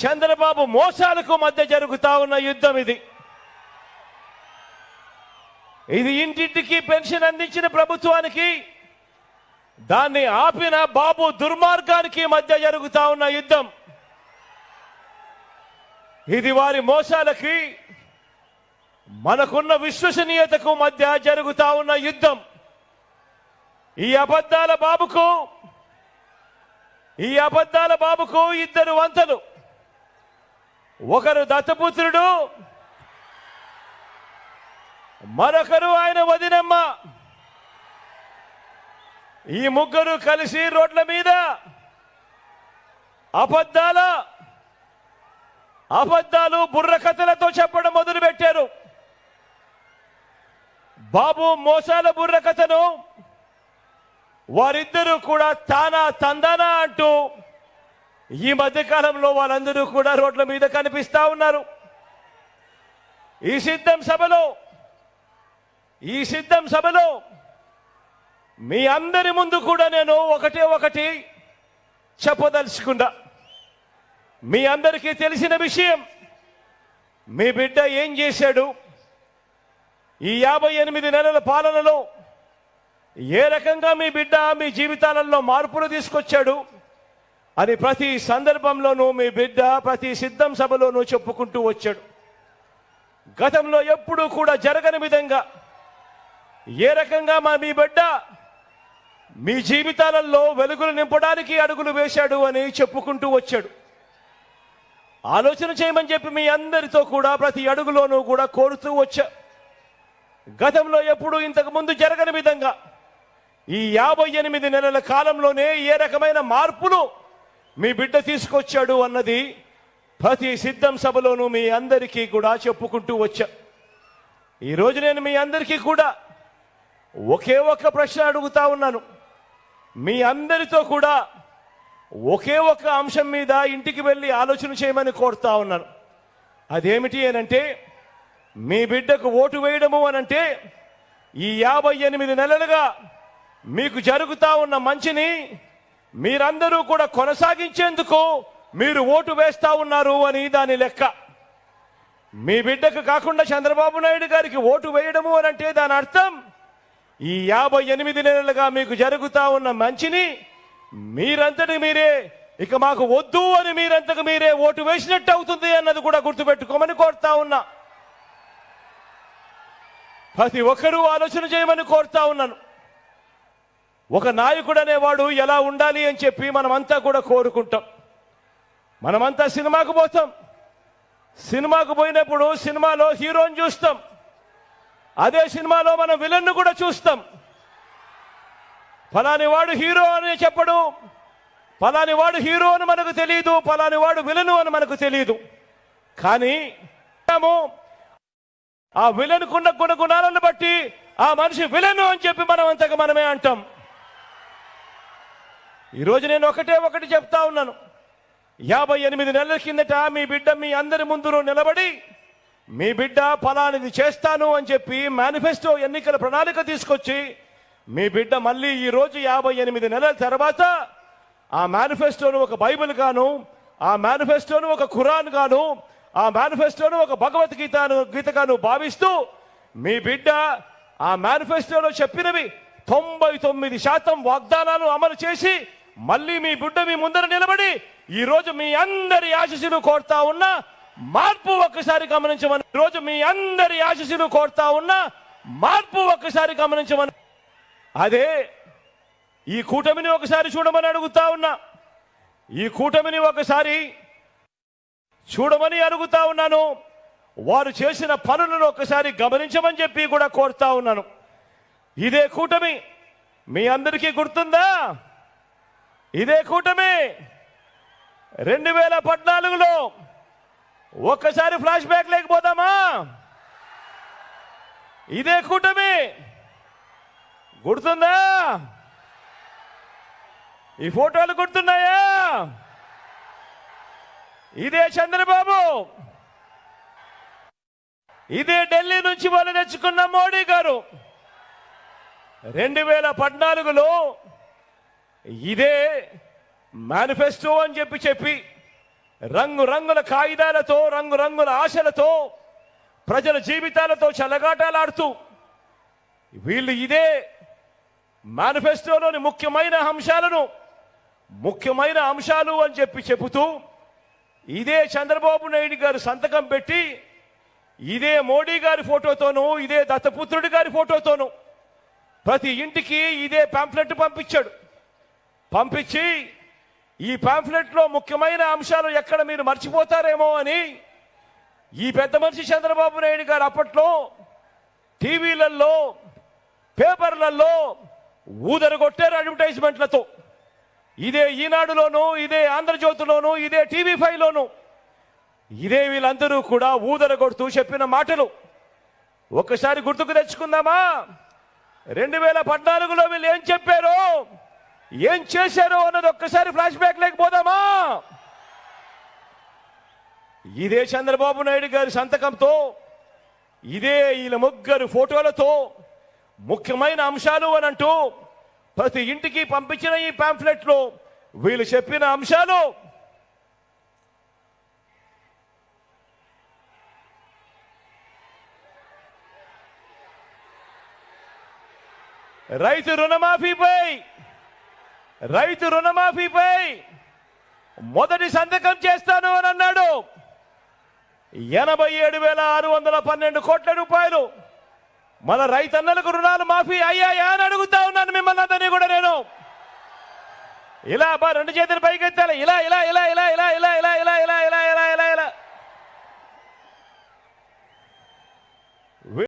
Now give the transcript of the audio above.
చంద్రబాబు మోసాలకు మధ్య జరుగుతా ఉన్న యుద్ధం ఇది. ఇది ఇంటింటికి పెన్షన్ అందించిన ప్రభుత్వానికి దాన్ని ఆపిన బాబు దుర్మార్గానికి మధ్య జరుగుతా ఉన్న యుద్ధం. ఇది వారి మోసాలకి మనకున్న విశ్వసనీయతకు మధ్య జరుగుతా ఉన్న యుద్ధం. ఈ అబద్ధాల బాబుకు ఈ అబద్ధాల బాబుకు ఇద్దరు వంతలు. ఒకరు దత్తపుత్రుడు మరొకరు ఆయన వదినమ్మ. ఈ ముగ్గురు కలిసి రోడ్ల మీద అబద్ధాల అబద్ధాలు బుర్రకథలతో చెప్పడం మొదలు పెట్టారు బాబు మోసాల బుర్రకథను వారిద్దరూ కూడా తానా తందానా అంటూ ఈ మధ్య కాలంలో వాళ్ళందరూ కూడా రోడ్ల మీద కనిపిస్తా ఉన్నారు. ఈ సిద్ధం సభలో ఈ సిద్ధం సభలో మీ అందరి ముందు కూడా నేను ఒకటే ఒకటి చెప్పదలుచుకున్నా. మీ అందరికీ తెలిసిన విషయం మీ బిడ్డ ఏం చేశాడు? ఈ యాభై ఎనిమిది నెలల పాలనలో ఏ రకంగా మీ బిడ్డ మీ జీవితాలలో మార్పులు తీసుకొచ్చాడు? అని ప్రతి సందర్భంలోనూ మీ బిడ్డ ప్రతి సిద్ధం సభలోనూ చెప్పుకుంటూ వచ్చాడు. గతంలో ఎప్పుడూ కూడా జరగని విధంగా ఏ రకంగా మా మీ బిడ్డ మీ జీవితాలలో వెలుగులు నింపడానికి అడుగులు వేశాడు అని చెప్పుకుంటూ వచ్చాడు. ఆలోచన చేయమని చెప్పి మీ అందరితో కూడా ప్రతి అడుగులోనూ కూడా కోరుతూ వచ్చా. గతంలో ఎప్పుడు ఇంతకుముందు జరగని విధంగా ఈ యాభై ఎనిమిది నెలల కాలంలోనే ఏ రకమైన మార్పులు మీ బిడ్డ తీసుకొచ్చాడు అన్నది ప్రతి సిద్ధం సభలోనూ మీ అందరికీ కూడా చెప్పుకుంటూ వచ్చా. ఈరోజు నేను మీ అందరికీ కూడా ఒకే ఒక ప్రశ్న అడుగుతా ఉన్నాను. మీ అందరితో కూడా ఒకే ఒక అంశం మీద ఇంటికి వెళ్ళి ఆలోచన చేయమని కోరుతా ఉన్నాను. అదేమిటి అనంటే మీ బిడ్డకు ఓటు వేయడము అనంటే ఈ యాభై ఎనిమిది నెలలుగా మీకు జరుగుతా ఉన్న మంచిని మీరందరూ కూడా కొనసాగించేందుకు మీరు ఓటు వేస్తా ఉన్నారు అని దాని లెక్క. మీ బిడ్డకు కాకుండా చంద్రబాబు నాయుడు గారికి ఓటు వేయడము అని అంటే దాని అర్థం ఈ యాభై ఎనిమిది నెలలుగా మీకు జరుగుతా ఉన్న మంచిని మీరంతటి మీరే ఇక మాకు వద్దు అని మీరంతకు మీరే ఓటు వేసినట్టు అవుతుంది అన్నది కూడా గుర్తుపెట్టుకోమని కోరుతా ఉన్నా. ప్రతి ఒక్కరూ ఆలోచన చేయమని కోరుతా ఉన్నాను. ఒక నాయకుడు అనేవాడు ఎలా ఉండాలి అని చెప్పి మనమంతా కూడా కోరుకుంటాం. మనమంతా సినిమాకు పోతాం. సినిమాకు పోయినప్పుడు సినిమాలో హీరోని చూస్తాం. అదే సినిమాలో మనం విలన్ను కూడా చూస్తాం. ఫలాని వాడు హీరో అని చెప్పడు. ఫలాని వాడు హీరో అని మనకు తెలియదు ఫలాని వాడు విలను అని మనకు తెలియదు కానీ ఆ విలన్కున్న గుణ గుణాలను బట్టి ఆ మనిషి విలను అని చెప్పి మనం అంతగా మనమే అంటాం. ఈరోజు నేను ఒకటే ఒకటి చెప్తా ఉన్నాను. యాభై ఎనిమిది నెలల కిందట మీ బిడ్డ మీ అందరి ముందు నిలబడి మీ బిడ్డ ఫలానిది చేస్తాను అని చెప్పి మేనిఫెస్టో ఎన్నికల ప్రణాళిక తీసుకొచ్చి మీ బిడ్డ మళ్ళీ ఈరోజు యాభై ఎనిమిది నెలల తర్వాత ఆ మేనిఫెస్టోను ఒక బైబిల్ గాను ఆ మేనిఫెస్టోను ఒక ఖురాన్ గాను ఆ మేనిఫెస్టోను ఒక భగవద్గీతను గీతగాను భావిస్తూ మీ బిడ్డ ఆ మేనిఫెస్టోలో చెప్పినవి తొంభై తొమ్మిది శాతం వాగ్దానాలు అమలు చేసి మళ్ళీ మీ బిడ్డ మీ ముందర నిలబడి ఈ రోజు మీ అందరి ఆశీస్సులు కోరుతా ఉన్నా మార్పు ఒక్కసారి గమనించమని ఈ రోజు మీ అందరి ఆశీస్సులు కోరుతా ఉన్నా మార్పు ఒక్కసారి గమనించమని. అదే ఈ కూటమిని ఒకసారి చూడమని అడుగుతా ఉన్నా ఈ కూటమిని ఒకసారి చూడమని అడుగుతా ఉన్నాను వారు చేసిన పనులను ఒకసారి గమనించమని చెప్పి కూడా కోరుతా ఉన్నాను. ఇదే కూటమి మీ అందరికీ గుర్తుందా? ఇదే కూటమి. రెండు వేల పద్నాలుగులో ఒక్కసారి ఫ్లాష్ బ్యాక్ లేకపోదామా ఇదే కూటమి. గుర్తుందా? ఈ ఫోటోలు గుర్తున్నాయా? ఇదే చంద్రబాబు. ఇదే ఢిల్లీ నుంచి వాళ్ళు తెచ్చుకున్న మోడీ గారు. రెండు వేల పద్నాలుగులో ఇదే మేనిఫెస్టో అని చెప్పి చెప్పి రంగు రంగుల కాగితాలతో రంగు రంగుల ఆశలతో ప్రజల జీవితాలతో చెలగాటాలాడుతూ వీళ్ళు ఇదే మేనిఫెస్టోలోని ముఖ్యమైన అంశాలను ముఖ్యమైన అంశాలు అని చెప్పి చెబుతూ ఇదే చంద్రబాబు నాయుడు గారు సంతకం పెట్టి ఇదే మోడీ గారి ఫోటోతోనూ ఇదే దత్తపుత్రుడి గారి ఫోటోతోనూ ప్రతి ఇంటికి ఇదే పాంప్లెట్ పంపించాడు. పంపించి ఈ పాంఫ్లెట్లో ముఖ్యమైన అంశాలు ఎక్కడ మీరు మర్చిపోతారేమో అని ఈ పెద్ద మనిషి చంద్రబాబు నాయుడు గారు అప్పట్లో టీవీలలో పేపర్లలో ఊదరగొట్టారు అడ్వర్టైజ్మెంట్లతో. ఇదే ఈనాడులోను ఇదే ఆంధ్రజ్యోతిలోను ఇదే టీవీ ఫైవ్లోను. ఇదే వీళ్ళందరూ కూడా ఊదరగొడుతూ చెప్పిన మాటలు. ఒక్కసారి గుర్తుకు తెచ్చుకుందామా? రెండు వేల పద్నాలుగులో వీళ్ళు ఏం చెప్పారో? ఏం చేశారో అన్నది ఒక్కసారి ఫ్లాష్ బ్యాక్ లేకపోదామా ఇదే చంద్రబాబు నాయుడు గారి సంతకంతో ఇదే వీళ్ళ ముగ్గురు ఫోటోలతో ముఖ్యమైన అంశాలు అని అంటూ ప్రతి ఇంటికి పంపించిన ఈ పాంఫ్లెట్లో వీళ్ళు చెప్పిన అంశాలు. రైతు రుణమాఫీపై రైతు రుణమాఫీపై మొదటి సంతకం చేస్తాను అని అన్నాడు ఎనభై ఏడు వేల ఆరు వందల పన్నెండు కోట్ల రూపాయలు మన రైతన్నలకు రుణాలు మాఫీ అయ్యాయా అని అడుగుతా ఉన్నాను మిమ్మల్ని అతని కూడా నేను ఇలా బా రెండు చేతులు పైకెత్తాలి ఇలా ఇలా ఇలా ఇలా ఇలా ఇలా ఇలా ఇలా ఇలా ఇలా ఇలా ఇలా ఇలా